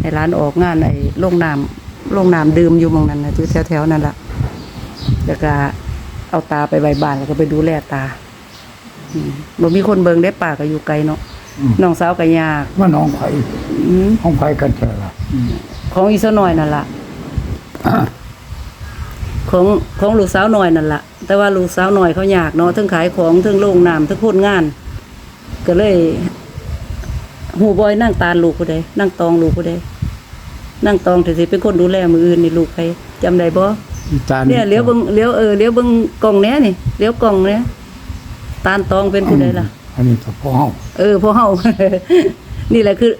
ให้ร้านออกงานไอ้โรงน้ำโรงน้ำดื่มอยู่หมองนั้นนะอยู่แถวๆนั่นล่ะแล้วก็เอาตาไปไว้บ้านแล้วก็ไปดูแลตาอืมบ่มีคนเบิ่งได้ป่าก็อยู่ไกลเนาะน้องสาวก็ยากว่าน้องไผอืมห้องไผกันเจอละของอีสน้อยนั่นล่ะของของลูกสาวน้อยนั่นล่ะ แต่ว่าลูกสาวน้อยเขายากเนาะทั้งขายของทั้งโรงน้ำทั้งพูดงาน ก็เลย หูบอยนั่งตาลลูกผู้ใดนั่งตองลูกผู้ใดนั่งตองถือสิเป็นคนดูแลมืออื่นนี่ลูกใครจำได้บ่อีตาเนี่ยเลี้ยวเบิ่งเลี้ยวเออเลี้ยวเบิ่งกล่องเนี้ยนี่เลี้ยวกล่องเนี้ยตาลตองเป็นผู้ใดล่ะ อันนี้ก็พ่อเฮาเออพ่อเฮานี่แหละคือ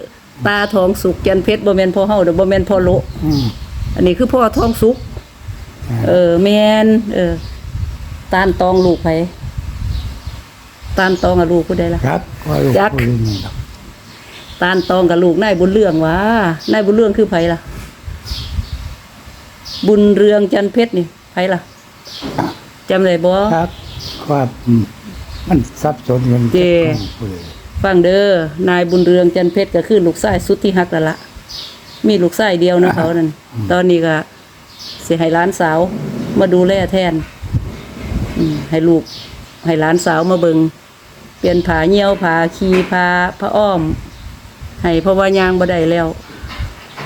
ตาทองสุกจันเพชรบ่แม่นพ่อเฮาเด้อบ่แม่นพ่อโละอืมอันนี้คือพ่อทองสุกเออแม่นเออ ตาลตองลูกไผตาลตองกับลูกผู้ใดล่ะจักว่าลูกจักคนนี้ดอก ตาลตองกับลูกนายบุญเรื่องวะนายบุญเรื่องคือไผล่ะ บุญเรืองจันเพชรนี่ไผล่ะจำได้บ่จักว่าอืมมันสับสนกันเจ้ผู้ใดฟังเด้อนายบุญเรืองจันเพชรก็คือลูกชายสุดที่ฮักแล้วละมีลูกชายเดียวนะเขานั่นตอนนี้ก็สิให้หล้านสาวมาดูแลแทนอืมให้ลูกให้หลานสาวมาเบิงเปลี่ยนผาเหี่ยวผาขีผาพระอ้อม ให้เพราะว่ายางบ่ได้แล้ว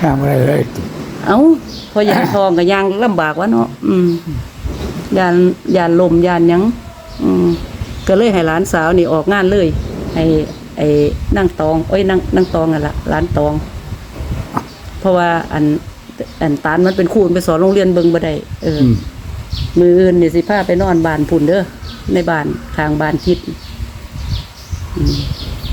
ย่างบ่ได้เลยติเอ้าพอยางทองก็ยางลำบากวะเนาะอืมยานยานลมยานหยังอืมก็เลยให้หลานสาวนี่ออกงานเลยให้ไอ้นั่งตองเอ้ยนั่งนั่งตองนั่นละหลานตอง เพราะว่าอันอันตานมันเป็นครูไปสอนโรงเรียนเบิงบ่ได้เออออืมมืออื่นนี่สิพาไปนอนบ้านพุ่นเด้อในบ้านทางบ้านคิดอ